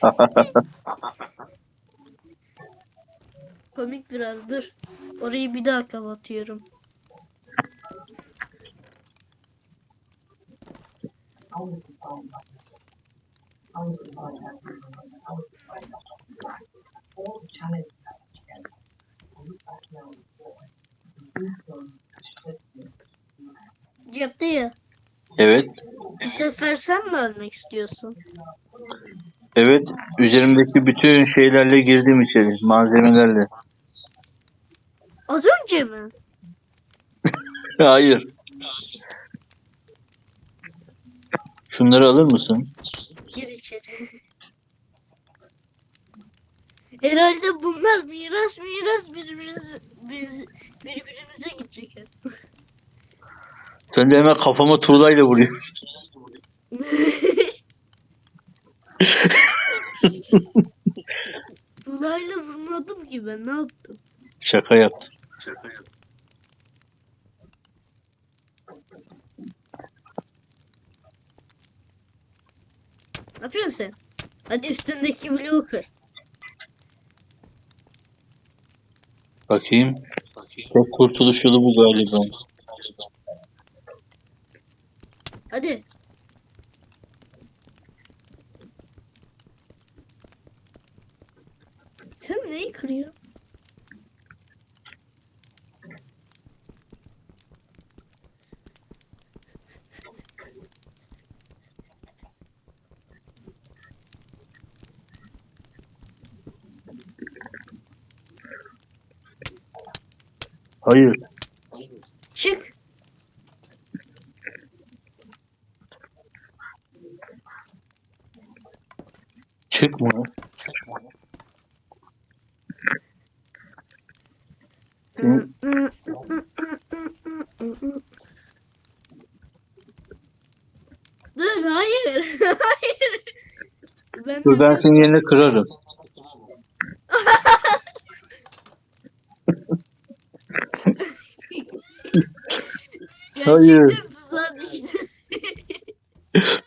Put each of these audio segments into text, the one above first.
Komik biraz dur. Orayı bir daha kapatıyorum. Cepte ya. Evet. Bir sefer sen mi ölmek istiyorsun? Evet. Üzerimdeki bütün şeylerle girdim içeri. Malzemelerle. Az önce mi? Hayır. Şunları alır mısın? Gir içeri. Herhalde bunlar miras miras birbirimize, biz, birbirimize gidecek. Sen de hemen kafama tuğlayla vuruyor. Bulayla vurmadım ki ben ne yaptım? Şaka yaptım. Ne yapıyorsun sen? Hadi üstündeki bloğu kır. Bakayım. Tek kurtuluş yolu bu galiba. Hadi. Sen neyi kırıyorsun? Hayır. Çık. Çıkma. Senin- Dur hayır. hayır. Ben Dur ben senin yerine kırarım. Hayır. Gerçekten tuzağa düştüm.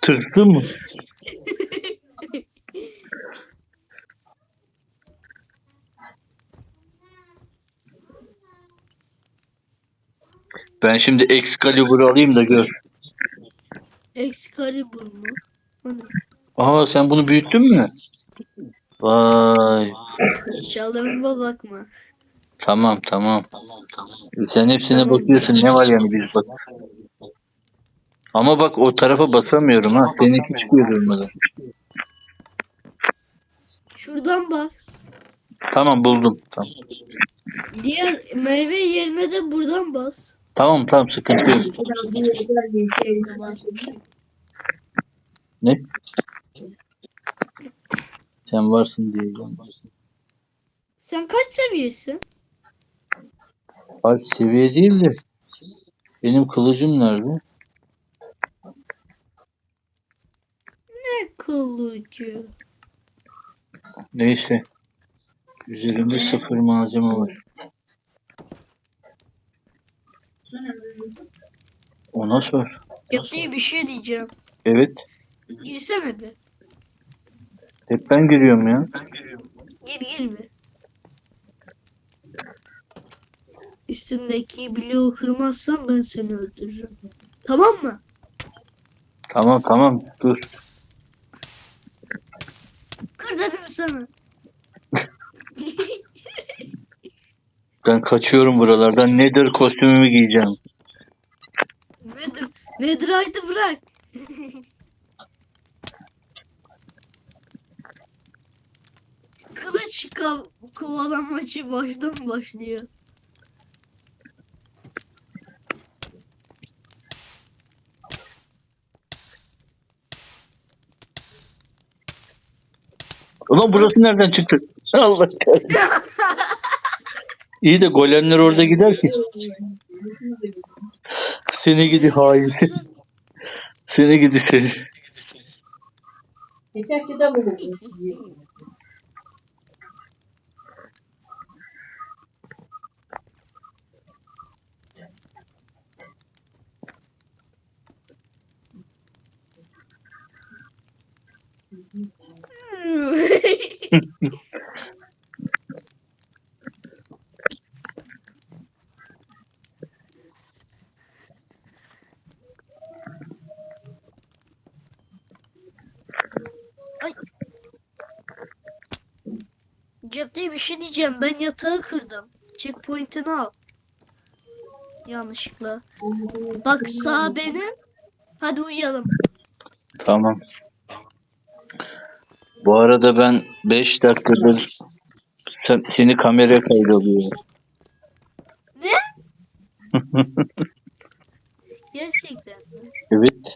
Tırstın mı? Ben şimdi Excalibur'u alayım da gör. Excalibur mu? Ne? Aa sen bunu büyüttün mü? Vay. Çalarıma bakma. Tamam tamam. Sen hepsine Tamam. bakıyorsun. Ne var yani biz bak. Ama bak o tarafa basamıyorum ha. Seninki çıkıyor durmadan. Şuradan bak. Tamam buldum. Tamam. Diğer meyve yerine de buradan bas. Tamam tamam sıkıntı yok. Ne? Sen varsın diye. Sen kaç seviyesin? Abi seviye değil de benim kılıcım nerede? Ne kılıcı? Neyse. Üzerimde sıfır malzeme var. Ona sor. Yaptığı bir şey diyeceğim. Evet. Girsene bir. Hep ben giriyorum ya. Gir gir bir. Üstündeki bloğu kırmazsan ben seni öldürürüm. Tamam mı? Tamam tamam dur. Kır dedim sana. Ben kaçıyorum buralardan. Nedir kostümümü giyeceğim. Netherite'ı bırak. Kılıç kav- kovalamacı baştan başlıyor. Ulan burası nereden çıktı? Allah kahretsin. İyi de golemler orada gider ki. Seni gidi hain. Seni gidi seni. Geçen kitap okudum. Cepte bir şey diyeceğim. Ben yatağı kırdım. Checkpoint'ini al. Yanlışlıkla. Bak sağ benim. Hadi uyuyalım. Tamam. Bu arada ben 5 dakikadır sen, seni kameraya kaydediyorum. Ne? Gerçekten. mi? Evet.